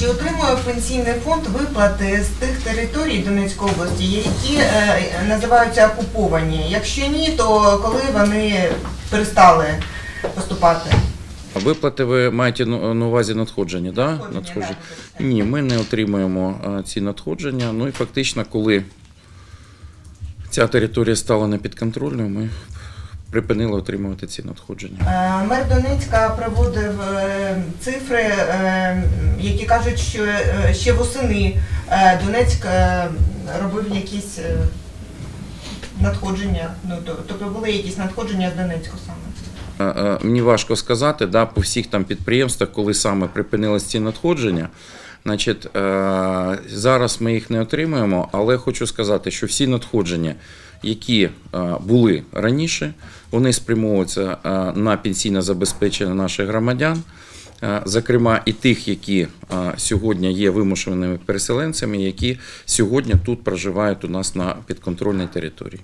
Чи отримує пенсійний фонд виплати з тих територій Донецької області, які е, називаються окуповані? Якщо ні, то коли вони перестали поступати? Виплати ви маєте на увазі надходження, да? Надходження, так, вибачте. Ні, ми не отримуємо ці надходження. Ну і фактично, коли ця територія стала непідконтрольною, ми припинили отримувати ці надходження. Е, Мер Донецька проводив е, цифри, е, які кажуть, що е, ще восени е, Донецьк е, робив якісь надходження. Ну, тобто були якісь надходження з Донецьку саме. Мені важко сказати, да, по всіх там підприємствах, коли саме припинились ці надходження. Значить, зараз ми їх не отримуємо, але хочу сказати, що всі надходження, які були раніше, вони спрямовуються на пенсійне забезпечення наших громадян, зокрема і тих, які е, сьогодні є вимушеними переселенцями, які сьогодні тут проживають у нас на підконтрольній території.